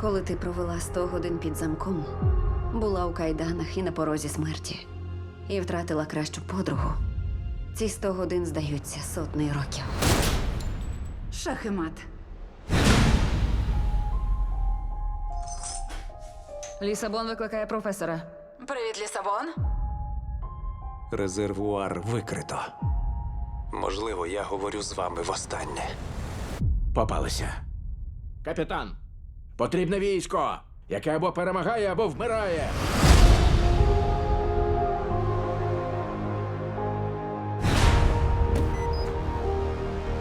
Коли ти провела 100 годин під замком, була у кайданах і на порозі смерті, і втратила кращу подругу. Ці 100 годин здаються сотнею років. Шах і мат. Лісабон викликає професора. Привіт, Лісабон. Резервуар викрито. Можливо, я говорю з вами востаннє. Попалися. Капітан, потрібне військо, яке або перемагає, або вмирає.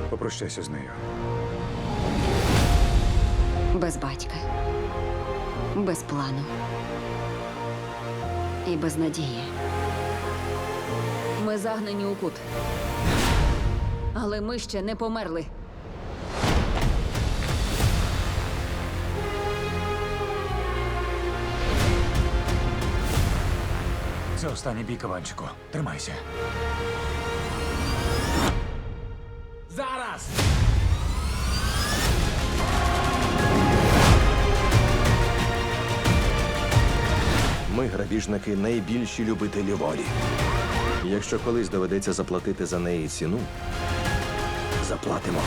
Попрощайся з нею. Без батька, без плану і без надії. Ми загнані у кут. Але ми ще не померли. Це останній бій кабанчику. Тримайся. Зараз! Ми, грабіжники, найбільші любителі волі. Якщо колись доведеться заплатити за неї ціну, заплатимо.